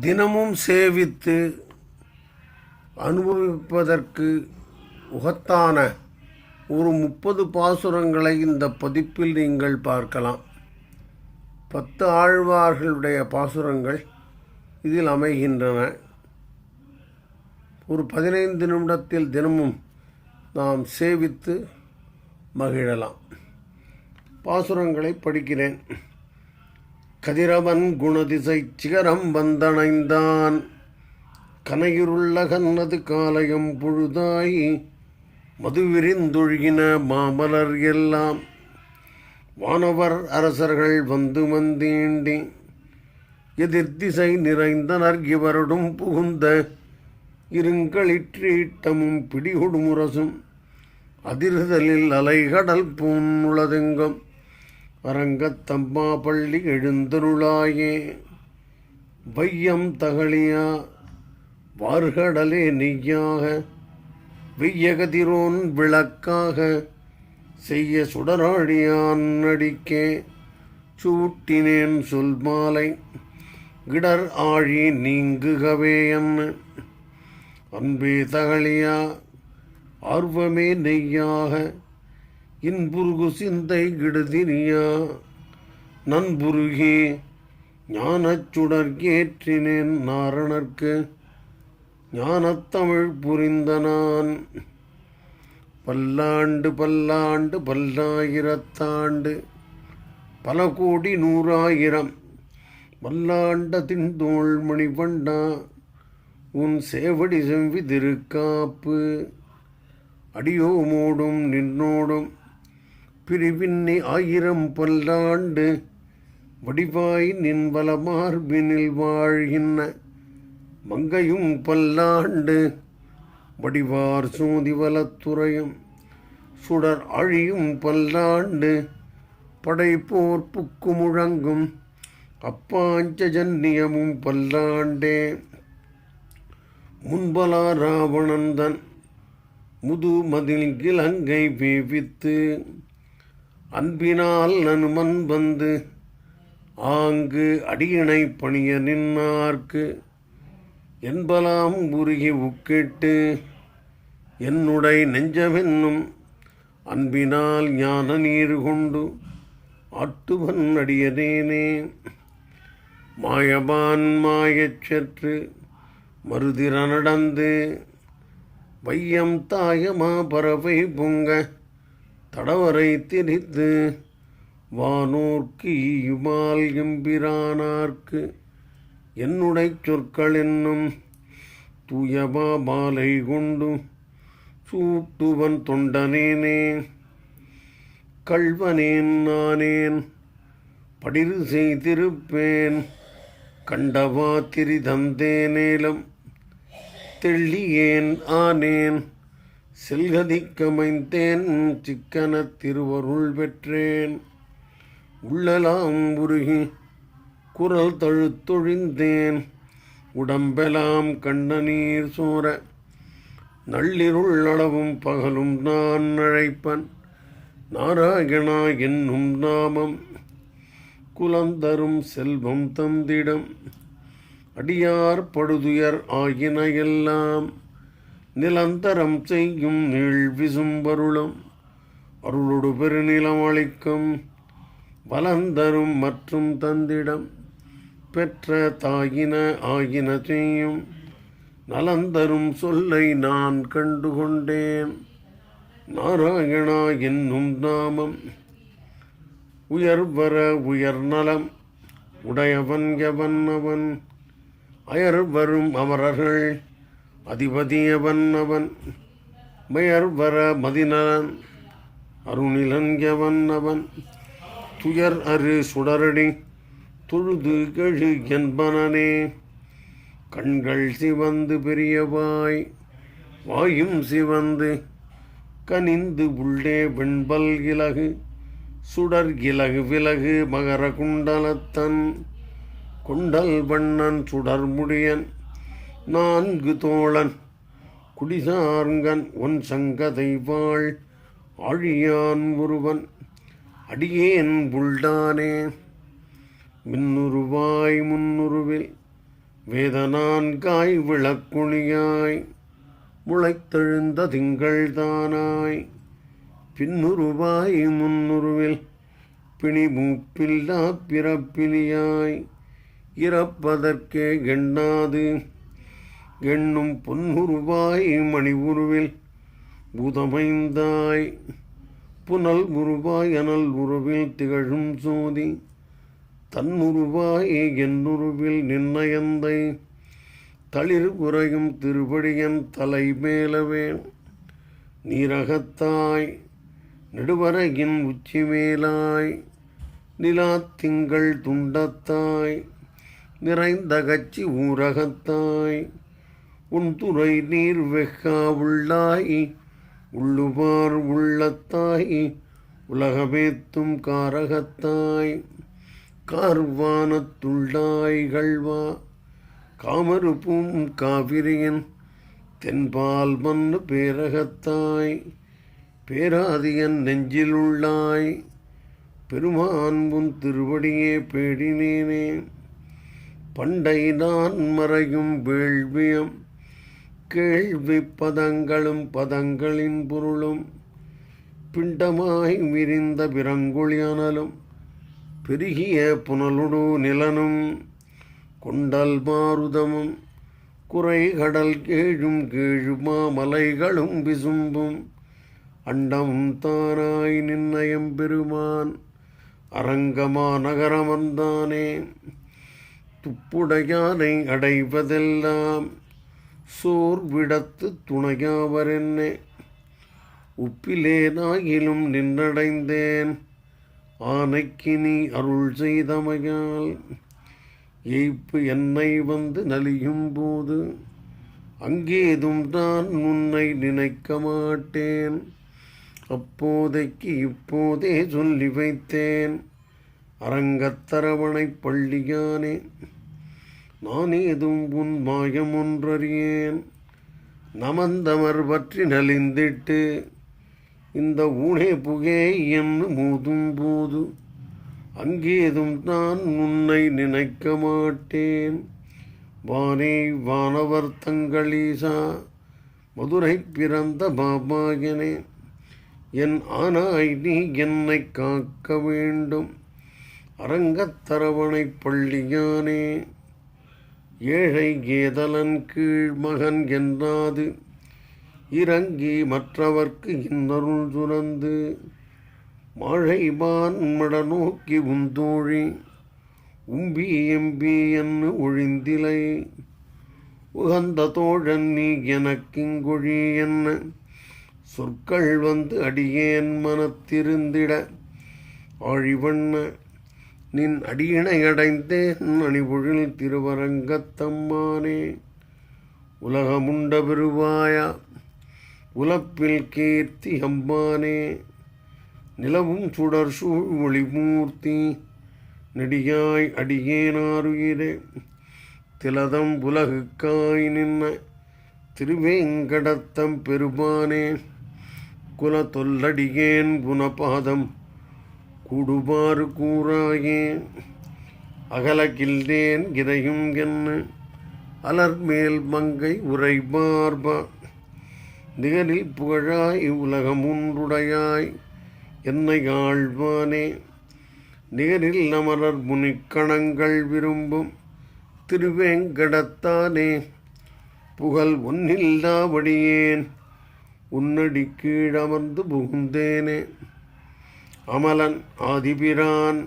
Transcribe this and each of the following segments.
தினமும் சேவித்து அனுபவிப்பதற்கு உகத்தான ஒரு முப்பது பாசுரங்களை இந்த பதிப்பில் நீங்கள் பார்க்கலாம். பத்து ஆழ்வார்களுடைய பாசுரங்கள் இதில் அமைகின்றன. ஒரு பதினைந்து நிமிடத்தில் தினமும் நாம் சேவித்து மகிழலாம். பாசுரங்களை படிக்கிறேன். கதிரவன் குணதிசை சிகரம் வந்தணைந்தான். கனையிருள்ள கன்னது காலயம் பொழுதாய் மதுவிரிந்தொழுகின மாமலர் எல்லாம். வானவர் அரசர்கள் வந்து வந்தீண்டி எதிர்த்திசை நிறைந்தனர் இவருடும் புகுந்த இருங்களிற்றீட்டமும் பிடிகொடுமுரசும் அதிர்தலில் அலைகடல் பூன்னுளதெங்கும் அரங்கத்தம்மா பள்ளி எழுந்தருளாயே. வையம் தகழியா வார்கடலே நெய்யாக. வெய்யகதிரோன் விளக்காக செய்ய சுடராழியான் அடிக்கே சூட்டினேன் சொல் மாலை கிடர் ஆழி நீங்குகவே என்ன அன்பே தகழியா ஆர்வமே நெய்யாக. இன்புருகு சிந்தை கிடுதினியா? நண்புருகி ஞானச் ஏற்றினேன் நாரணர்க்கு ஞானத்தமிழ் புரிந்த நான். பல்லாண்டு பல்லாண்டு பல்லாயிரத்தாண்டு பல கோடி நூறாயிரம் பல்லாண்ட தின்தோள் மணிவண்டா உன் சேவடி செவ்வி திருக்காப்பு அடியோமோடும் நின்னோடும் பிரிவின்னி ஆயிரம் பல்லாண்டு வடிவாய் நின் வலமார்பினில் வாழ்கின்ற மங்கையும் பல்லாண்டு வடிவார் சூதிவலத்துறையும் சுடர் அழியும் பல்லாண்டு படைப்போர் புக்கு முழங்கும் அப்பாஞ்சஜன்னியமும் பல்லாண்டே. முன்பலா ராவணந்தன் முதுமதில் கிழங்கை வேவித்து அன்பினால் நனுமன் வந்து ஆங்கு அடியினை பணிய நின்னார்க்கு. என்பலாம் உருகி உக்கிட்டு என்னுடை நெஞ்சமென்னும் அன்பினால் ஞான நீர் கொண்டு ஆட்டுவன் அடியதேனே மாயபான் மாயச் சற்று மறுதிர நடந்து வையம் தாயமா பறவை பொங்க தடவரை திணித்து வானோர்க்கு ஈயுமால் எம்பிரானார்க்கு என்னுடை சொற்கள் என்னும் தூயமா மாலை கொண்டு சூட்டுவன் தொண்டனேனே. கள்வனேன் நானேன் படிறு செய்திருப்பேன் கண்டவா திரிதந்தேனேலம் தெள்ளியேன் ஆனேன். செல்கதிக்கமைந்தேன் சிக்கன திருவருள் பெற்றேன். உள்ளலாம் உருகி குரல் தழுத்தொழிந்தேன். உடம்பெலாம் கண்ட நீர் சோர நள்ளிருள் அளவும் பகலும் நான் அழைப்பன். நாராயணா என்னும் நாமம் குலந்தரும் செல்வம் தந்திடம். அடியார் படுதுயர் ஆகின எல்லாம் நிலந்தரம் செய்யும் நீள் விசும்பருளும் அருளொடு பெருநிலம் அளிக்கும் வலந்தரும் மற்றும் தந்திடம் பெற்ற தாயின ஆகின செய்யும் நலந்தரும் சொல்லை நான் கண்டுகொண்டேன் நாராயணா என்னும் நாமம் உயர்வர உயர்நலம் உடையவன் எவன் அவன்? அயர்வரும் அமரர்கள் அதிபதியவன் அவன். மயர் வர மதிநலன் அவன். துயர் அரு சுடரடி. தொழுது கழு என்பனே கண்கள் சிவந்து பெரியவாய். வாயும் சிவந்து. கனிந்து உள்ளே வெண்பல் இலகு. சுடர் இலகு விலகு மகர குண்டலத்தன் கொண்டல் வண்ணன் சுடர்முடியன் நான்கு தோழன் குடிசார்ங்கன் ஒன் சங்கதை வாழ். அழியான் ஒருவன் அடியேன் புல்டானே. மின்னுருவாய் முன்னுருவில் வேதனான்காய் விளக்குழியாய். முளைத்தெழுந்த திங்கள் தானாய். பின்னுருவாய் முன்னுருவில் பிணிமூப்பில்லா பிறப்பிலியாய். இறப்பதற்கே எண்ணாது எண்ணும் பொன்னுருவாய் மணி உருவில் புதமைந்தாய். புனல் உருவாய் அனல் உருவில் திகழும் சோதி தன்னுருவாய் என்னுருவில் நின்னயந்தை. தளிர் உறையும் திருவடியன் தலை மேலவேன். நீரகத்தாய் நெடுவரையின் உச்சி மேலாய். நிலா திங்கள் துண்டத்தாய். நிறைந்த கச்சி ஊரகத்தாய். உன் துறை நீர் வெக்கா உள்ளாய் உள்ளுவார் உள்ளத்தாய் உலகமேத்தும் காரகத்தாய் கார்வானத்துள்ளாய்கள்வா காமருப்பும் காவிரியன் தென்பால் மண்ணு பேரகத்தாய் பேராதியன் நெஞ்சிலுள்ளாய் பெருமான் உன் திருவடியே பேடினேனே. பண்டை நான் மறையும் வேள்வியம் கேள்வி பதங்களும் பதங்களின் பொருளும் பிண்டமாய் விரிந்த பிறங்கொழியானலும் பெருகிய புனலுடு நிலனும் கொண்டல் மாருதமும் குறை கடல் கேழும் கேழுமா மலைகளும் விசும்பும் அண்டமும் தானாய் நின்னயம் பெருமான் அரங்கமா நகரமந்தானே துப்புடையானை அடைவதெல்லாம் சோர்விடத்து துணையாவரென்னே. உப்பிலேனாயிலும் நின்னடைந்தேன். நின்றடைந்தேன் நீ அருள் செய்தமையால் எய்ப்பு என்னை வந்து நலியும் போது அங்கேதும் நான் உன்னை நினைக்க மாட்டேன். அப்போதைக்கு இப்போதே சொல்லி வைத்தேன். அரங்கத்தரவணை பள்ளியானே. நான் ஏதும் உன் மாயம் ஒன்றறியேன். நமந்தமர் பற்றி நலிந்திட்டு இந்த ஊனே புகே என்று மூதும் போது அங்கேதும் நான் உன்னை நினைக்க மாட்டேன். வானே வானவர் தங்களீசா மதுரை பிறந்த பாபாயனே என் ஆனாய் நீ என்னை காக்க வேண்டும். அரங்கத்தரவணை பள்ளியானே ஏழை கேதலன் கீழ் மகன் என்றாது இறங்கி மற்றவர்க்கு இன்னருள் சுரந்து மாழைமான் மட நோக்கி உந்தோழி உம்பி எம்பி என்று ஒழிந்திலை. உகந்த தோழன் நீ எனக்கிங்கொழி என்ன? சொற்கள் வந்து அடியேன் மனத்திருந்திட ஆழிவண்ண நின் அடியினையடைந்தேன் அணிபொழில் திருவரங்கத்தம்மானே. உலகமுண்ட பெருவாயா உலப்பில் கீர்த்தி அம்மானே. நிலவும் சுடர் சூழ் ஒளிமூர்த்தி நெடியாய் அடியேனாருயிரே திலதம் உலகுக்காய் நின்ன திருவேங்கடத்தம் பெருமானே. குல தொல்லடியேன் குணபாதம் கூடுமாறு கூறாயே? அகலகில்லேன் இதையும் என்ன அலர்மேல் மங்கை உரைபார்பா நிகரில் புகழாய் உலகம் ஒன்றுடையாய் என்னை ஆழ்வானே நிகரில் நமரர் முனிக்கணங்கள் விரும்பும் திருவேங்கடத்தானே? புகழ் ஒன்னில்லாவடியேன் உன்னடி கீழமர்ந்து புகுந்தேனே? அமலன் ஆதிபிரான்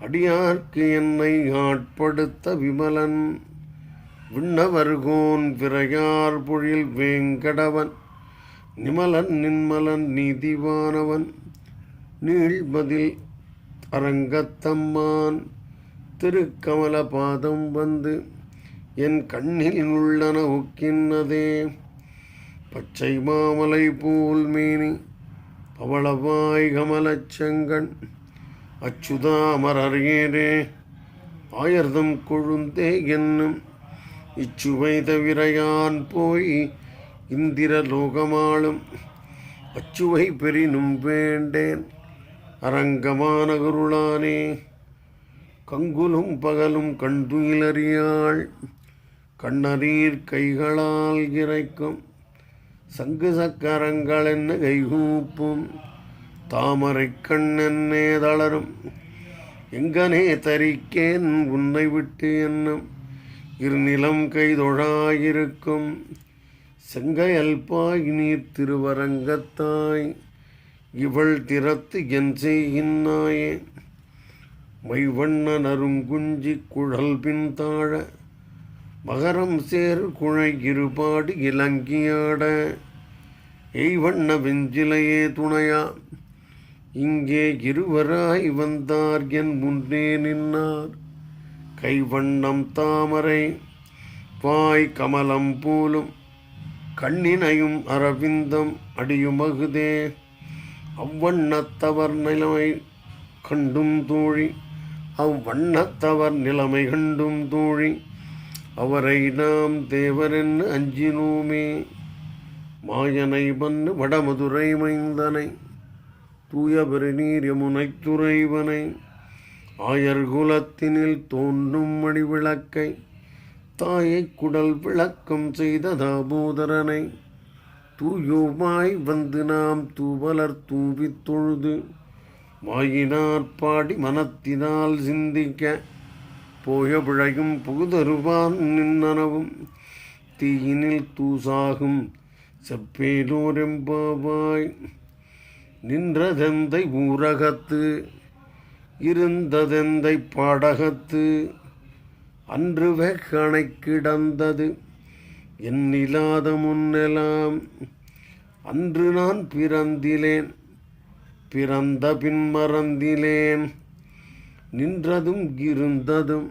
அடியார்க்கு என்னை ஆட்படுத்த விமலன். விண்ணவர்கோன் விரையார் பொழில் வேங்கடவன் நிமலன் நின்மலன் நீதிவானவன். நீழ்மதில் அரங்கத்தம்மான் திருக்கமல பாதம் வந்து என் கண்ணில் உள்ளன ஒக்கின்னதே பச்சை மாமலை போல் மேனி பவளவாய் கமலச் செங்கண் அச்சுதாமரறியேனே ஆயர்தம் கொழுந்தே என்னும். இச்சுவை தவிரையான் போய் இந்திர லோகமாளும் அச்சுவை பெரினும் வேண்டேன் அரங்கமான குருளானே கங்குலும் பகலும் கண்துயிலறியாள் கண்ணரீர் கைகளால் இறைக்கும். சங்கு சக்கரங்கள் என்ன கைகூப்பும். தாமரை கண்ணென்னே தளரும் எங்கனே தரிக்கேன் உன்னை விட்டு என்னும். இருநிலம் கைதொழாயிருக்கும். செங்கையல் பாய் நீர் திருவரங்கத்தாய். இவள் திறத்து என் செய்கின்றாயே மைவண்ண நருங்குஞ்சி குழல் பின் தாழ. மகரம் சேர் குழை இருபாடு இலங்கியாட. எய்வண்ண வெஞ்சிலையே துணையா. இங்கே இருவராய் வந்தார் என் முன்னே நின்னார். கைவண்ணம் தாமரை வாய் கமலம் போலும். கண்ணினையும் அரவிந்தம் அடியுமகுதே. அவ்வண்ணத்தவர் நிலைமை கண்டும் தோழி. அவ்வண்ணத்தவர் நிலைமை கண்டும் தோழி. அவரை நாம் தேவரென் அஞ்சினோமே. மாயனை மன்னு வடமதுரை மைந்தனை தூய பெருநீர் யமுனை துறைவனை ஆயர் குலத்தினில் தோன்றும் மணிவிளக்கை தாயை குடல் விளக்கம் செய்த தாபோதரனை தூயோமாய் வந்து நாம் தூவலர் தூவித் தொழுது மாயினார் பாடி மனத்தினால் சிந்திக்க போய பிழையும் புகுதருவான் நின்னனவும் தீயினில் தூசாகும் செப்பேலோரெம்பாவாய் நின்றதெந்தை ஊரகத்து இருந்ததெந்தை பாடகத்து அன்று வெக்கணை கிடந்தது என்னில்லாத முன்னெலாம் அன்று நான் பிறந்திலேன் பிறந்த பின் மறந்திலேன். நின்றதும் இருந்ததும்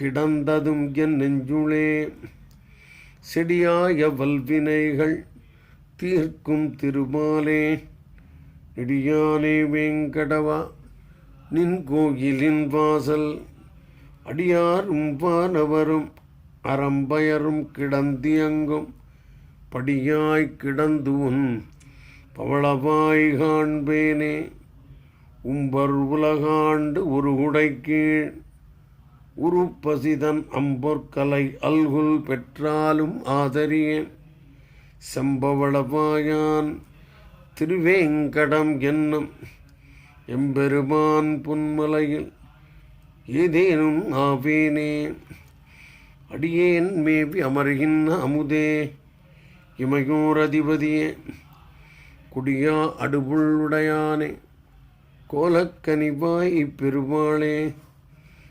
கிடந்ததும் என் நெஞ்சுளே. செடியாய வல்வினைகள் தீர்க்கும் திருமாலே. நெடியானே வேங்கடவா நின் கோயிலின் வாசல். அடியாரும் வானவரும் அறம்பயரும் கிடந்தியங்கும். படியாய் கிடந்து உன் பவளவாய் காண்பேனே. உம்பர் உலகாண்டு ஒரு உடைக்கீழ் உருப்பசிதன் அம்பொற்கலை அல்குல் பெற்றாலும் ஆதரியேன். செம்பவளவாயான் திருவேங்கடம் என்னும் எம்பெருமான் புன்மலையில் ஏதேனும் ஆவேனே. அடியேன் மேவி அமர்கின்ற அமுதே இமையோரதிபதியே குடியா அடுபுள்ளுடையானே கோலக்கனிவாய் பெருமாளே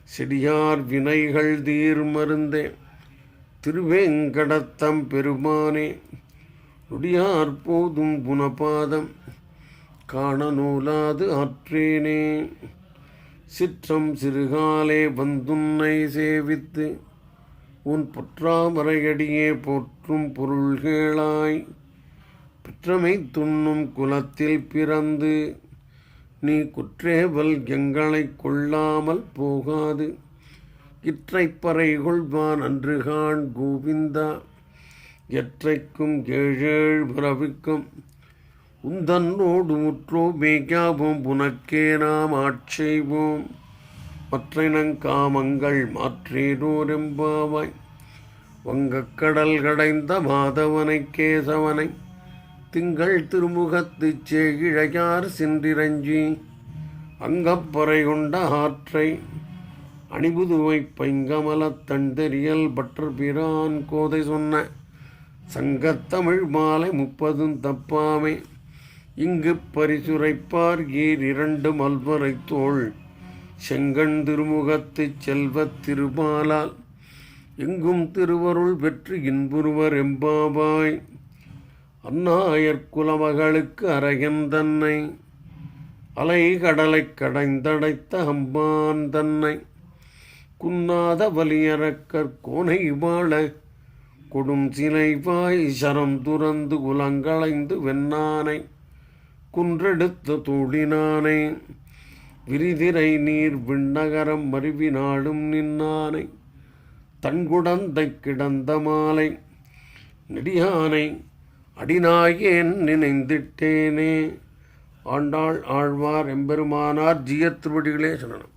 செடியார் வினைகள் தீர் மருந்தே. திருவேங்கடத்தம் பெருமானே நொடியார் போதும் குணபாதம் காண நூலாது ஆற்றேனே. சிற்றம் சிறுகாலே வந்துன்னை சேவித்து உன் பொற்றாமரையடியே போற்றும் பொருள்களாய். பெற்றமை துண்ணும் குலத்தில் பிறந்து நீ குற்றேவல் எங்களை கொள்ளாமல் போகாது. இற்றைப்பறை கொள்வான் அன்றுகான் கோவிந்தா. எற்றைக்கும் ஏழேழ் பிறவிக்கும் உந்தன்னோடு முற்றோ மேய்க்காவோம். உனக்கே நாம் ஆட்செய்வோம் மற்றினங்காமங்கள் மாற்றேனோரெம்பாவாய் வங்கக்கடல் கடைந்த மாதவனை கேசவனை திங்கள் திருமுகத்து சேகிழையார் சென்றிரஞ்சி அங்கப்பறை கொண்ட ஆற்றை அணிபுதுவை பைங்கமலத் தண்டெறியல் பற்று பிரான் கோதை சொன்ன சங்கத்தமிழ் மாலை முப்பதும் தப்பாமே இங்கு பரிசுரைப்பார் ஈர் இரண்டு மல்வரை தோள் செங்கண் திருமுகத்துச் செல்வத் திருமாலால் எங்கும் திருவருள் பெற்று இன்புருவர் எம்பாவாய். அந்நாயர் குலமகளுக்கு அரகன் தன்னை அலை கடலைக் கடைந்தடைத்த அம்பான் தன்னை குன்னாத வலியறக்கற் கோனை வாழ கொடும் சிலை வாய் சரம் துறந்து குலங்களைந்து வெண்ணானை குன்றெடுத்த தூடினானை விரிதிரை நீர் விண்ணகரம் மருவி நாடும் நின்னானை தன்குடந்தை கிடந்த மாலை நெடியானை அடிநாயேன் நினைந்திட்டேனே. ஆண்டாள் ஆழ்வார் எம்பெருமானார் ஜியத் திருவடிகளே சொல்லணும்.